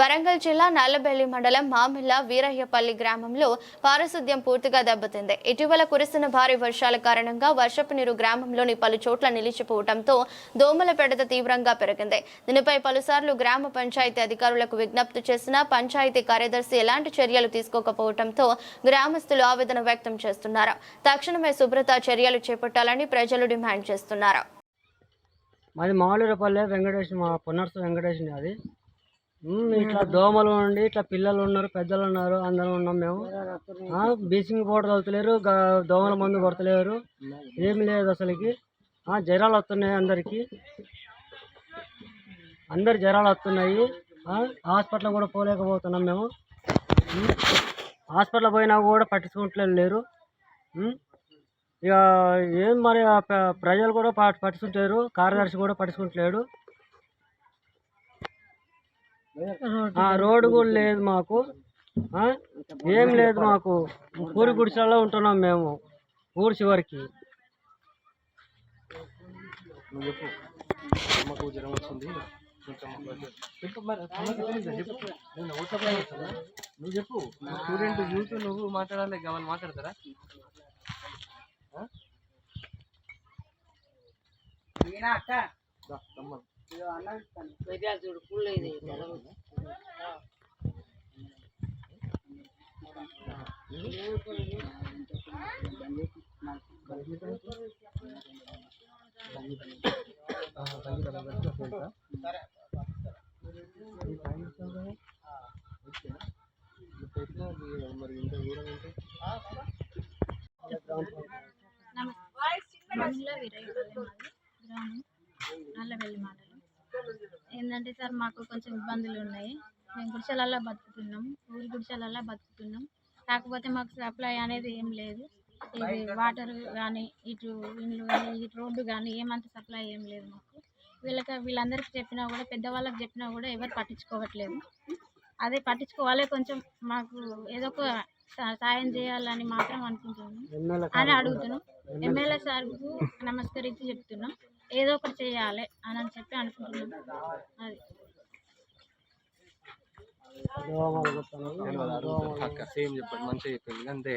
వరంగల్ జిల్లా నల్లబెల్లి మండలం మామిల్ల వీరయ్యపల్లి గ్రామంలో పారిశుద్ధ్యం పూర్తిగా దెబ్బతింది. ఇటీవల కురిసిన భారీ వర్షాల కారణంగా వర్షపు నీరు గ్రామంలోని పలు చోట్ల నిలిచిపోవడంతో దోమల పెడత తీవ్రంగా పెరిగింది. దీనిపై పలుసార్లు గ్రామ పంచాయతీ అధికారులకు విజ్ఞప్తి చేసినా పంచాయతీ కార్యదర్శి ఎలాంటి చర్యలు తీసుకోకపోవడంతో గ్రామస్తులు ఆవేదన వ్యక్తం చేస్తున్నారు. తక్షణమే శుభ్రత చర్యలు చేపట్టాలని ప్రజలు డిమాండ్ చేస్తున్నారు. మాది మామూలుపల్లె వెంకటేష్ మా పొన్నర్సు వెంకటేష్ అది. ఇట్లా దోమలు ఉండి ఇట్లా పిల్లలు ఉన్నారు పెద్దలు ఉన్నారు అందరం ఉన్నాం మేము. బ్లీచింగ్ బీసింగ్ పౌడర్ చదువుతలేరు దోమల మందు కొడతలేరు. ఏమి లేదు అసలుకి. జ్వరాలు వస్తున్నాయి అందరికి. అందరు జ్వరాలు వస్తున్నాయి. హాస్పిటల్ కూడా పోలేకపోతున్నాం మేము. హాస్పిటల్ పోయినా కూడా పట్టించుకుంటలేదు లేరు. ఇక ఏం మరి ప్రజలు కూడా ప- పట్టించుకుంటారు కార్యదర్శి కూడా పట్టించుకుంటలేడు. రోడ్డు కూడా లేదు మాకు ఆ? ఏం లేదు మాకు పూరి గుడిసెల్లో ఉంటున్నాం మేము ఊరి చివరికి. నువ్వు చెప్పు స్టూడెంట్ యూత్ నువ్వు మాట్లాడాలి వాళ్ళు మాట్లాడతారా ఆ? దా, రమ్మను. ఆ, మరి ఇంత దూరం ఉంటే మండల వీరయ్యపల్లి గ్రామం నల్లవెల్లి మండలం ఏంటంటే సార్ మాకు కొంచెం ఇబ్బందులు ఉన్నాయి. మేము గుడిసెలల్లో బతుకుతున్నాం. ఊరి గుడిసెలల్లో బతుకుతున్నాం. కాకపోతే మాకు సప్లై అనేది ఏం లేదు. ఇది వాటర్ కానీ ఇటు ఇండ్లు కానీ ఇటు రోడ్డు కానీ ఏమంత సప్లై ఏం లేదు మాకు. వీళ్ళకి వీళ్ళందరికీ చెప్పినా కూడా పెద్దవాళ్ళకి చెప్పినా కూడా ఎవరు పట్టించుకోవట్లేదు. అదే పట్టించుకోవాలి కొంచెం మాకు ఏదో ఒక సాయం చేయాలని మాత్రం అనుకుంటున్నాం. ఎమ్మెల్యే అని అడుగుతున్నాం. ఎమ్మెల్యే సార్కు నమస్కరించి చెప్తున్నాం. ఏదో ఒకటి చేయాలి అని అని చెప్పి అనుకుంటున్నాం. అది. సేమ్ చెప్పండి మంచిగా చెప్పింది. అంతే.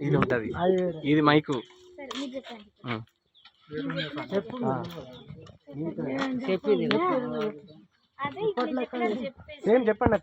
ఇది ఉంటది. ఇది మైకు. సేమ్ చెప్పండి